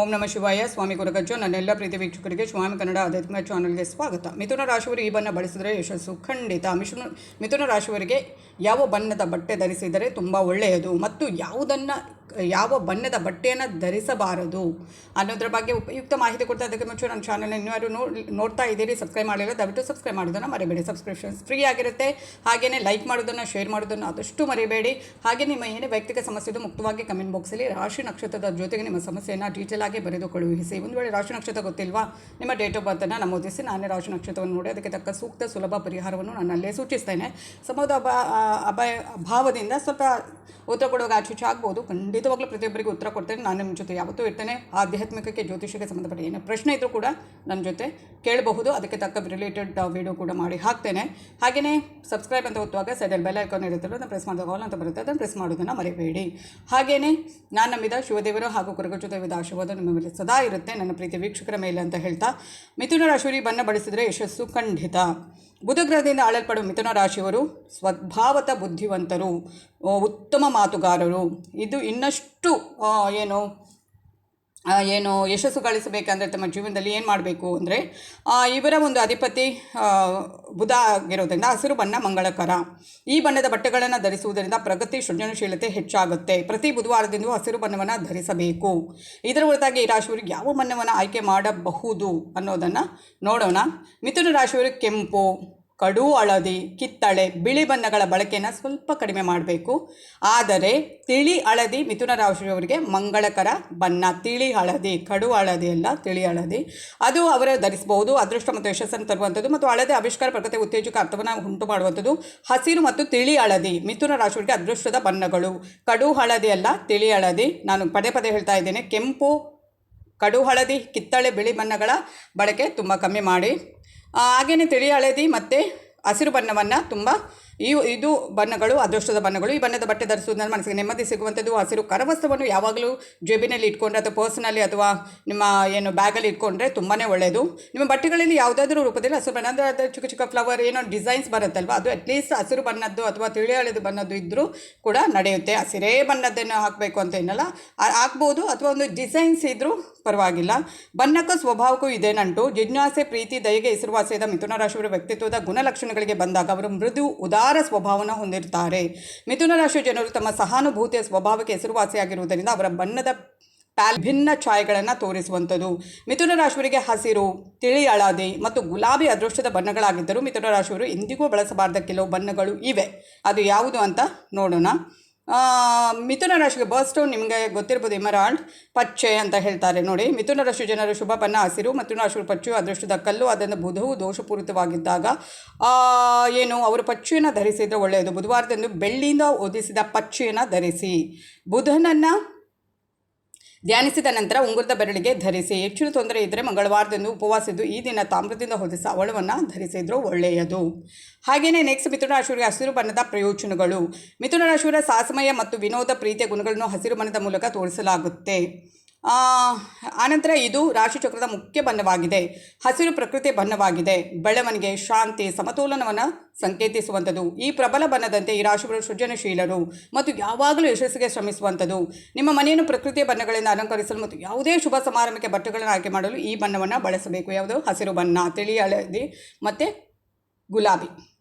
ಓಂ ನಮ ಶಿವಾಯ. ಸ್ವಾಮಿ ಗುರುಗಜ್ಜು ನನ್ನೆಲ್ಲ ಪ್ರೀತಿ ವೀಕ್ಷಕರಿಗೆ ಸ್ವಾಮಿ ಕನ್ನಡ ಆಧ್ಯಾತ್ಮಿಕ ಚಾನಲ್ಗೆ ಸ್ವಾಗತ. ಮಿಥುನ ರಾಶಿಯವರು ಈ ಬಣ್ಣ ಬಳಸಿದರೆ ಯಶಸ್ಸು ಖಂಡಿತ. ಮಿಶುನ, ಮಿಥುನ ರಾಶಿಯವರಿಗೆ ಯಾವ ಬಣ್ಣದ ಬಟ್ಟೆ ಧರಿಸಿದರೆ ತುಂಬ ಒಳ್ಳೆಯದು. ಮತ್ತು ಯಾವುದನ್ನು ಯಾವ ಬಣ್ಣದ ಬಟ್ಟೆಯನ್ನು ಧರಿಸಬಾರದು ಅನ್ನೋದ್ರ ಬಗ್ಗೆ ಉಪಯುಕ್ತ ಮಾಹಿತಿ ಕೊಡ್ತಾ ಅದಕ್ಕೆ ಮುಂಚೆ ನನ್ನ ಚಾನಲ್ ಇನ್ನೂ ಯಾರು ನೋಡಿ, ನೋಡ್ತಾ ಇದ್ದೀರಿ ಸಬ್ಸ್ಕ್ರೈಬ್ ಮಾಡಿಲ್ಲ, ದಯವಿಟ್ಟು ಸಬ್ಸ್ಕ್ರೈಬ್ ಮಾಡೋದನ್ನು ಮರಿಬೇಡಿ. ಸಬ್ಸ್ಕ್ರಿಪ್ಷನ್ಸ್ ಫ್ರೀ ಆಗಿರುತ್ತೆ. ಹಾಗೆಯೇ ಲೈಕ್ ಮಾಡೋದನ್ನು ಶೇರ್ ಮಾಡೋದನ್ನು ಆದಷ್ಟು ಮರಿಬೇಡಿ. ಹಾಗೆ ನಿಮ್ಮ ಏನೇ ವೈಯಕ್ತಿಕ ಸಮಸ್ಯೆ ಇದು ಮುಕ್ತವಾಗಿ ಕಮೆಂಟ್ ಬಾಕ್ಸಲ್ಲಿ ರಾಶಿ ನಕ್ಷತ್ರದ ಜೊತೆಗೆ ನಿಮ್ಮ ಸಮಸ್ಯೆಯನ್ನು ಡೀಟೇಲ್ ಆಗಿ ಬರೆದು ಕಳುಹಿಸಿ ಒಂದು ವೇಳೆ ರಾಶಿ ನಕ್ಷತ್ರ ಗೊತ್ತಿಲ್ವಾ, ನಿಮ್ಮ ಡೇಟ್ ಆಫ್ ಬರ್ತನ್ನು ನಮೂದಿಸಿ ನಾನೇ ರಾಶಿ ನಕ್ಷತ್ರವನ್ನು ನೋಡಿ, ಅದಕ್ಕೆ ತಕ್ಕ ಸೂಕ್ತ ಸುಲಭ ಪರಿಹಾರವನ್ನು ನಾನು ಅಲ್ಲೇ ಸೂಚಿಸ್ತೇನೆ. ಅಭಯ ಅಭಾವದಿಂದ ಸ್ವಲ್ಪ ಉತ್ತರ ಕೊಡುವಾಗ ಆಚುಚು ಆಗ್ಬೋದು. ಖಂಡಿತವಾಗ್ಲೂ ಪ್ರತಿಯೊಬ್ಬರಿಗೂ ಉತ್ತರ ಕೊಡ್ತೇನೆ. ನಾನು ನಿಮ್ಮ ಜೊತೆ ಯಾವತ್ತೂ ಇರ್ತೇನೆ. ಆಧ್ಯಾತ್ಮಿಕಕ್ಕೆ ಜ್ಯೋತಿಷಕ್ಕೆ ಸಂಬಂಧಪಟ್ಟ ಏನೇ ಪ್ರಶ್ನೆ ಇದ್ದರೂ ಕೂಡ ನನ್ನ ಜೊತೆ ಕೇಳಬಹುದು. ಅದಕ್ಕೆ ತಕ್ಕ ರಿಲೇಟೆಡ್ ವಿಡಿಯೋ ಕೂಡ ಮಾಡಿ ಹಾಕ್ತೇನೆ. ಹಾಗೆಯೇ ಸಬ್ಸ್ಕ್ರೈಬ್ ಅಂತ ಒತ್ತುವಾಗ ಸೈಡಲ್ಲಿ ಬೆಲ್ ಐಕಾನ್ ಇರುತ್ತಲ್ಲ, ಅದನ್ನು ಪ್ರೆಸ್ ಮಾಡಿದಾಗ ಆಲ್ ಅಂತ ಬರುತ್ತೆ. ಅದನ್ನು ಪ್ರೆಸ್ ಮಾಡೋದನ್ನು ಮರಿಬೇಡಿ ಹಾಗೆಯೇ ನಾನು ನಂಬಿದ ಶಿವದೇವರು ಹಾಗೂ ಕುರುಗಜ್ಜು ದೇವದ ಆಶೀರ್ವಾದ ನಿಮ್ಮ ಮೇಲೆ ಸದಾ ಇರುತ್ತೆ. ನನ್ನ ಪ್ರೀತಿ ವೀಕ್ಷಕರ ಮೇಲೆ ಅಂತ ಹೇಳ್ತಾ, ಮಿಥುನ ರಾಶಿಯವರಿಗೆ ಬಣ್ಣ ಬಳಸಿದರೆ ಯಶಸ್ಸು ಖಂಡಿತ. ಬುಧ ಗ್ರಹದಿಂದ ಆಳಲ್ಪಡುವ ಮಿಥುನ ರಾಶಿಯವರು ಸ್ವಭಾವತ ಬುದ್ಧಿವಂತರು, ಉತ್ತಮ ಮಾತುಗಾರರು. ಇದು ಇನ್ನಷ್ಟು ಏನು ಏನು ಯಶಸ್ಸು ಗಳಿಸಬೇಕಂದರೆ ತಮ್ಮ ಜೀವನದಲ್ಲಿ ಏನು ಮಾಡಬೇಕು ಅಂದರೆ ಇವರ ಒಂದು ಅಧಿಪತಿ ಬುಧ ಆಗಿರೋದ್ರಿಂದ ಹಸಿರು ಬಣ್ಣ ಮಂಗಳಕರ. ಈ ಬಣ್ಣದ ಬಟ್ಟೆಗಳನ್ನು ಧರಿಸುವುದರಿಂದ ಪ್ರಗತಿ ಸೃಜನಶೀಲತೆ ಹೆಚ್ಚಾಗುತ್ತೆ. ಪ್ರತಿ ಬುಧವಾರದಿಂದ ಹಸಿರು ಬಣ್ಣವನ್ನು ಧರಿಸಬೇಕು. ಇದರ ಹೊರತಾಗಿ ಈ ರಾಶಿಯವರಿಗೆ ಯಾವ ಬಣ್ಣವನ್ನು ಆಯ್ಕೆ ಮಾಡಬಹುದು ಅನ್ನೋದನ್ನು ನೋಡೋಣ. ಮಿಥುನ ರಾಶಿಯವರು ಕೆಂಪು. ಕಡು ಹಳದಿ ಕಿತ್ತಳೆ, ಬಿಳಿ ಬಣ್ಣಗಳ ಬಳಕೆಯನ್ನು ಸ್ವಲ್ಪ ಕಡಿಮೆ ಮಾಡಬೇಕು. ಆದರೆ ತಿಳಿ ಹಳದಿ ಮಿಥುನ ರಾಶಿಯವರಿಗೆ ಮಂಗಳಕರ ಬಣ್ಣ. ತಿಳಿ ಹಳದಿ ಕಡು ಹಳದಿ ಅಲ್ಲ, ತಿಳಿ ಹಳದಿ ಅದು ಅವರು ಧರಿಸಬಹುದು. ಅದೃಷ್ಟ ಮತ್ತು ಯಶಸ್ಸನ್ನು ತರುವಂಥದ್ದು ಮತ್ತು ಹಳದಿ ಆವಿಷ್ಕಾರ ಪ್ರಕೃತಿ ಉತ್ತೇಜಕ, ಅರ್ಥವನ್ನು ಉಂಟು ಮಾಡುವಂಥದ್ದು. ಹಸಿರು ಮತ್ತು ತಿಳಿ ಹಳದಿ ಮಿಥುನ ರಾಶಿಯವರಿಗೆ ಅದೃಷ್ಟದ ಬಣ್ಣಗಳು. ಕಡು ಹಳದಿ ಅಲ್ಲ, ತಿಳಿ ಹಳದಿ ನಾನು ಪದೇ ಪದೇ ಹೇಳ್ತಾ ಇದ್ದೇನೆ, ಕೆಂಪು, ಕಡು ಹಳದಿ ಕಿತ್ತಳೆ, ಬಿಳಿ ಬಣ್ಣಗಳ ಬಳಕೆ ತುಂಬ ಕಮ್ಮಿ ಮಾಡಿ. ಆ, ಹಾಗೇನೆ ತಿಳಿ ಹಳದಿ ಮತ್ತು ಹಸಿರು ಬಣ್ಣವನ್ನು ತುಂಬ ಈ ಇದು ಬಣ್ಣಗಳು, ಅದೃಷ್ಟದ ಬಣ್ಣಗಳು, ಈ ಬಣ್ಣದ ಬಟ್ಟೆ ಧರಿಸುವುದರಿಂದ ಮನಸ್ಸಿಗೆ ನೆಮ್ಮದಿ ಸಿಗುವಂಥದ್ದು. ಹಸಿರು ಕರವಸ್ತ್ರವನ್ನು ಯಾವಾಗಲೂ ಜೇಬಿನಲ್ಲಿ ಇಟ್ಕೊಂಡ್ರೆ ಅಥವಾ ಪರ್ಸ್ನಲ್ಲಿ ಅಥವಾ ನಿಮ್ಮ ಏನು ಬ್ಯಾಗಲ್ಲಿ ಇಟ್ಕೊಂಡ್ರೆ ತುಂಬಾ ಒಳ್ಳೆಯದು ನಿಮ್ಮ ಬಟ್ಟೆಗಳಲ್ಲಿ ಯಾವುದಾದ್ರೂ ರೂಪದಲ್ಲಿ ಹಸಿರು ಬಣ್ಣ, ಅಂದರೆ ಅದು ಚಿಕ್ಕ ಚಿಕ್ಕ ಫ್ಲವರ್, ಏನೋ ಡಿಸೈನ್ಸ್ ಬರುತ್ತಲ್ವ, ಅದು ಅಟ್ಲೀಸ್ಟ್ ಹಸಿರು ಬಣ್ಣದ್ದು ಅಥವಾ ತಿಳಿ ಹಳೆದು ಬಣ್ಣದ್ದು ಇದ್ದರೂ ಕೂಡ ನಡೆಯುತ್ತೆ. ಹಸಿರೇ ಬಣ್ಣದ್ದನ್ನು ಹಾಕಬೇಕು ಅಂತ ಏನಲ್ಲ ಹಾಕ್ಬೋದು. ಅಥವಾ ಒಂದು ಡಿಸೈನ್ಸ್ ಇದ್ದರೂ ಪರವಾಗಿಲ್ಲ. ಬಣ್ಣಕ್ಕೂ ಸ್ವಭಾವಕ್ಕೂ ಇದೆ ನಂಟು. ಜಿಜ್ಞಾಸೆ, ಪ್ರೀತಿ, ದಯೆಗೆ ಹೆಸರುವಾಸಿಯಾದ ಮಿಥುನ ರಾಶಿಯವರ ವ್ಯಕ್ತಿತ್ವದ ಗುಣಲಕ್ಷಣಗಳಿಗೆ ಬಂದಾಗ ಅವರು ಮೃದು ಉದಾರ ಸ್ವಭಾವವನ್ನು ಹೊಂದಿರುತ್ತಾರೆ. ಮಿಥುನ ರಾಶಿಯ ಜನರು ತಮ್ಮ ಸಹಾನುಭೂತಿಯ ಸ್ವಭಾವಕ್ಕೆ ಹೆಸರುವಾಸಿಯಾಗಿರುವುದರಿಂದ ಅವರ ಬಣ್ಣದ ಪ್ಯಾಲ್ ಭಿನ್ನ ಛಾಯೆಗಳನ್ನು ತೋರಿಸುವಂಥದ್ದು ಮಿಥುನ ರಾಶಿಯವರಿಗೆ ಹಸಿರು, ತಿಳಿ ಹಳದಿ ಮತ್ತು ಗುಲಾಬಿ ಅದೃಷ್ಟದ ಬಣ್ಣಗಳಾಗಿದ್ದರೂ ಮಿಥುನ ರಾಶಿಯವರು ಇಂದಿಗೂ ಬಳಸಬಾರ್ದ ಕೆಲವು ಬಣ್ಣಗಳು ಇವೆ. ಅದು ಯಾವುದು ಅಂತ ನೋಡೋಣ. ಮಿಥುನ ರಾಶಿಗೆ ಬರ್ಸ್ಟೋನ್ ನಿಮಗೆ ಗೊತ್ತಿರ್ಬೋದು ಎಮರಾಲ್ಡ್ ಪಚ್ಚೆ ಅಂತ ಹೇಳ್ತಾರೆ ನೋಡಿ. ಮಿಥುನ ರಾಶಿ ಜನರು ಶುಭ ಬಣ್ಣ ಹಸಿರು ಮತ್ತು ರಾಶಿ ಪಚ್ಚು, ಅದೃಷ್ಟದ ಕಲ್ಲು, ಅದನ್ನು ಬುಧವು ದೋಷಪೂರಿತವಾಗಿದ್ದಾಗ ಏನು, ಅವರು ಪಚ್ಚೆಯನ್ನು ಧರಿಸಿದರೆ ಒಳ್ಳೆಯದು. ಬುಧವಾರದಂದು ಬೆಳ್ಳಿಯಿಂದ ಒದಿಸಿದ ಪಚ್ಚೆಯನ್ನು ಧರಿಸಿ. ಬುಧನನ್ನು ಧ್ಯಾನಿಸಿದ ನಂತರ ಉಂಗುರದ ಬೆರಳಿಗೆ ಧರಿಸಿ. ಹೆಚ್ಚಿನ ತೊಂದರೆ ಇದ್ದರೆ ಮಂಗಳವಾರದಂದು ಉಪವಾಸಿದ್ದು, ಈ ದಿನ ತಾಮ್ರದಿಂದ ಹೊದಿಸ ಅವಳವನ್ನು ಧರಿಸಿದ್ರು ಒಳ್ಳೆಯದು. ಹಾಗೆಯೇ ನೆಕ್ಸ್ಟ್ ಮಿಥುನ ರಾಶಿಯವರಿಗೆ ಹಸಿರು ಬಣ್ಣದ ಪ್ರಯೋಜನಗಳು. ಮಿಥುನ ರಾಶಿಯವರ ಸಾಹಸಮಯ ಮತ್ತು ವಿನೋದ ಪ್ರೀತಿಯ ಗುಣಗಳನ್ನು ಹಸಿರು ಬಣ್ಣದ ಮೂಲಕ ತೋರಿಸಲಾಗುತ್ತೆ. ಆನಂತರ ಇದು ರಾಶಿಚಕ್ರದ ಮುಖ್ಯ ಬಣ್ಣವಾಗಿದೆ. ಹಸಿರು ಪ್ರಕೃತಿ ಬಣ್ಣವಾಗಿದೆ. ಬೆಳವಣಿಗೆ, ಶಾಂತಿ, ಸಮತೋಲನವನ್ನು ಸಂಕೇತಿಸುವಂಥದ್ದು. ಈ ಪ್ರಬಲ ಬಣ್ಣದಂತೆ ಈ ರಾಶಿಗಳು ಸೃಜನಶೀಲರು ಮತ್ತು ಯಾವಾಗಲೂ ಯಶಸ್ಸಿಗೆ ಶ್ರಮಿಸುವಂಥದ್ದು. ನಿಮ್ಮ ಮನೆಯನ್ನು ಪ್ರಕೃತಿಯ ಬಣ್ಣಗಳಿಂದ ಅಲಂಕರಿಸಲು ಮತ್ತು ಯಾವುದೇ ಶುಭ ಸಮಾರಂಭಕ್ಕೆ ಬಟ್ಟೆಗಳನ್ನು ಆಯ್ಕೆ ಮಾಡಲು ಈ ಬಣ್ಣವನ್ನು ಬಳಸಬೇಕು. ಯಾವುದು? ಹಸಿರು ಬಣ್ಣ ತಿಳಿ ಹಳದಿ ಮತ್ತು ಗುಲಾಬಿ.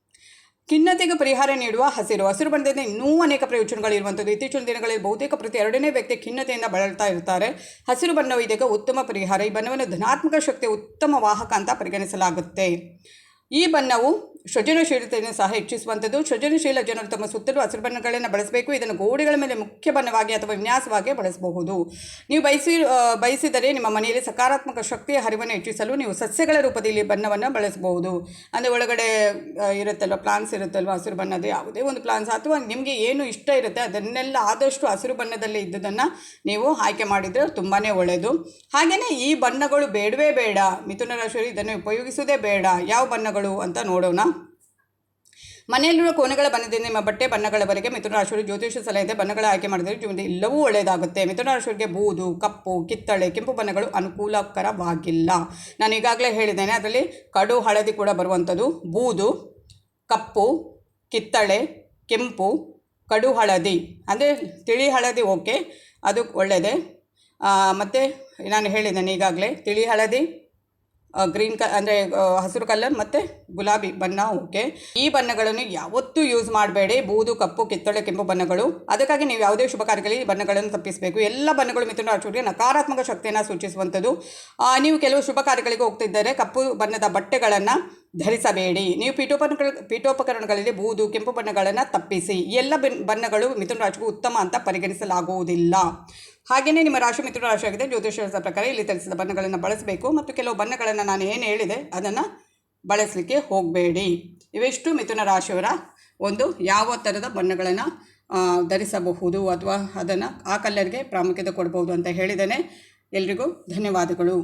ಖಿನ್ನತೆಗೆ ಪರಿಹಾರ ನೀಡುವ ಹಸಿರು. ಹಸಿರು ಬಣ್ಣದಿಂದ ಇನ್ನೂ ಅನೇಕ ಪ್ರಯೋಜನಗಳಿರುವಂಥದ್ದು ಇತ್ತೀಚಿನ ದಿನಗಳಲ್ಲಿ ಬಹುತೇಕ ಪ್ರತಿ ಎರಡನೇ ವ್ಯಕ್ತಿ ಖಿನ್ನತೆಯಿಂದ ಬಳಲ್ತಾ ಇರ್ತಾರೆ. ಹಸಿರು ಬಣ್ಣವು ಇದಕ್ಕೆ ಉತ್ತಮ ಪರಿಹಾರ. ಈ ಬಣ್ಣವನ್ನು ಧನಾತ್ಮಕ ಶಕ್ತಿಯ ಉತ್ತಮ ವಾಹಕ ಅಂತ ಪರಿಗಣಿಸಲಾಗುತ್ತೆ. ಈ ಬಣ್ಣವು ಸೃಜನಶೀಲತೆಯನ್ನು ಸಹ ಹೆಚ್ಚಿಸುವಂಥದ್ದು. ಸೃಜನಶೀಲ ಜನರು ತಮ್ಮ ಸುತ್ತಲೂ ಹಸಿರು ಬಣ್ಣಗಳನ್ನು ಬಳಸಬೇಕು. ಇದನ್ನು ಗೋಡೆಗಳ ಮೇಲೆ ಮುಖ್ಯ ಬಣ್ಣವಾಗಿ ಅಥವಾ ವಿನ್ಯಾಸವಾಗಿ ಬಳಸಬಹುದು. ನೀವು ಬಯಸಿ ಬಯಸಿದರೆ ನಿಮ್ಮ ಮನೆಯಲ್ಲಿ ಸಕಾರಾತ್ಮಕ ಶಕ್ತಿಯ ಹರಿವನ್ನು ಹೆಚ್ಚಿಸಲು ನೀವು ಸಸ್ಯಗಳ ರೂಪದಲ್ಲಿ ಬಣ್ಣವನ್ನು ಬಳಸಬಹುದು. ಅಂದರೆ ಒಳಗಡೆ ಇರುತ್ತಲ್ವ ಪ್ಲಾನ್ಸ್ ಇರುತ್ತಲ್ವ ಹಸಿರು ಬಣ್ಣದ ಯಾವುದೇ ಒಂದು ಪ್ಲಾನ್ಸ್ ಅಥವಾ ನಿಮಗೆ ಏನು ಇಷ್ಟ ಇರುತ್ತೆ ಅದನ್ನೆಲ್ಲ ಆದಷ್ಟು ಹಸಿರು ಬಣ್ಣದಲ್ಲೇ ಇದ್ದುದನ್ನು ನೀವು ಆಯ್ಕೆ ಮಾಡಿದರೆ ತುಂಬಾ ಒಳ್ಳೆಯದು ಹಾಗೆಯೇ ಈ ಬಣ್ಣಗಳು ಬೇಡವೇ ಬೇಡ. ಮಿಥುನ ರಾಶಿಯವರು ಇದನ್ನು ಉಪಯೋಗಿಸುವುದೇ ಬೇಡ. ಯಾವ ಬಣ್ಣಗಳು ಅಂತ ನೋಡೋಣ. ಮನೆಯಲ್ಲಿರುವ ಕೋಣೆಗಳ ಬಣ್ಣದಿಂದ ನಿಮ್ಮ ಬಟ್ಟೆ ಬಣ್ಣಗಳವರೆಗೆ ಮಿಥುನ ರಾಶಿಯವರು ಜ್ಯೋತಿಷ ಸಲಹೆ ಬಣ್ಣಗಳ ಆಯ್ಕೆ ಮಾಡಿದರೆ ಜೀವನ ಎಲ್ಲವೂ ಒಳ್ಳೆಯದಾಗುತ್ತೆ. ಮಿಥುನ ರಾಶಿಯವರಿಗೆ ಬೂದು, ಕಪ್ಪು, ಕಿತ್ತಳೆ, ಕೆಂಪು ಬಣ್ಣಗಳು ಅನುಕೂಲಕರವಾಗಿಲ್ಲ. ನಾನು ಈಗಾಗಲೇ ಹೇಳಿದ್ದೇನೆ, ಅದರಲ್ಲಿ ಕಡು, ಹಳದಿ ಕೂಡ ಬರುವಂಥದ್ದು. ಬೂದು, ಕಪ್ಪು, ಕಿತ್ತಳೆ, ಕೆಂಪು, ಕಡು, ಹಳದಿ. ಅಂದರೆ ತಿಳಿ, ಹಳದಿ, ಓಕೆ. ಅದು ಒಳ್ಳೆಯದೇ. ಮತ್ತು ನಾನು ಹೇಳಿದ್ದೇನೆ ಈಗಾಗಲೇ ತಿಳಿ, ಹಳದಿ ಗ್ರೀನ್ ಕ, ಅಂದರೆ ಹಸಿರು ಕಲರ್ ಮತ್ತು ಗುಲಾಬಿ ಬಣ್ಣ ಓಕೆ ಈ ಬಣ್ಣಗಳನ್ನು ಯಾವತ್ತೂ ಯೂಸ್ ಮಾಡಬೇಡಿ. ಬೂದು, ಕಪ್ಪು, ಕಿತ್ತಳೆ, ಕೆಂಪು ಬಣ್ಣಗಳು. ಅದಕ್ಕಾಗಿ ನೀವು ಯಾವುದೇ ಶುಭ ಕಾರ್ಯಗಳಲ್ಲಿ ಬಣ್ಣಗಳನ್ನು ತಪ್ಪಿಸಬೇಕು. ಎಲ್ಲ ಬಣ್ಣಗಳು ಮಿಥುನ ರಾಶಿಯವರಿಗೆ ನಕಾರಾತ್ಮಕ ಶಕ್ತಿಯನ್ನು ಸೂಚಿಸುವಂಥದ್ದು. ನೀವು ಕೆಲವು ಶುಭ ಕಾರ್ಯಗಳಿಗೆ ಹೋಗ್ತಿದ್ದರೆ ಕಪ್ಪು ಬಣ್ಣದ ಬಟ್ಟೆಗಳನ್ನು ಧರಿಸಬೇಡಿ. ನೀವು ಪೀಠೋಪಕರಣ, ಪೀಠೋಪಕರಣಗಳಲ್ಲಿ ಬೂದು, ಕೆಂಪು ಬಣ್ಣಗಳನ್ನು ತಪ್ಪಿಸಿ. ಎಲ್ಲ ಬಣ್ಣಗಳು ಮಿಥುನ ರಾಶಿಗೂ ಉತ್ತಮ ಅಂತ ಪರಿಗಣಿಸಲಾಗುವುದಿಲ್ಲ. ಹಾಗೆಯೇ ನಿಮ್ಮ ರಾಶಿ ಮಿಥುನ ರಾಶಿಯಾಗಿದೆ ಜ್ಯೋತಿಷ್ಯದ ಪ್ರಕಾರ ಇಲ್ಲಿ ತಿಳಿಸಿದ ಬಣ್ಣಗಳನ್ನು ಬಳಸಬೇಕು ಮತ್ತು ಕೆಲವು ಬಣ್ಣಗಳನ್ನು ನಾನು ಏನು ಹೇಳಿದೆ, ಅದನ್ನು ಬಳಸಲಿಕ್ಕೆ ಹೋಗಬೇಡಿ. ಇವೆಷ್ಟು ಮಿಥುನ ರಾಶಿಯವರ ಒಂದು ಯಾವ ಥರದ ಬಣ್ಣಗಳನ್ನು ಧರಿಸಬಹುದು ಅಥವಾ ಅದನ್ನು ಆ ಕಲ್ಲರ್ಗೆ ಪ್ರಾಮುಖ್ಯತೆ ಕೊಡ್ಬೋದು ಅಂತ ಹೇಳಿದ್ದೇನೆ. ಎಲ್ರಿಗೂ ಧನ್ಯವಾದಗಳು.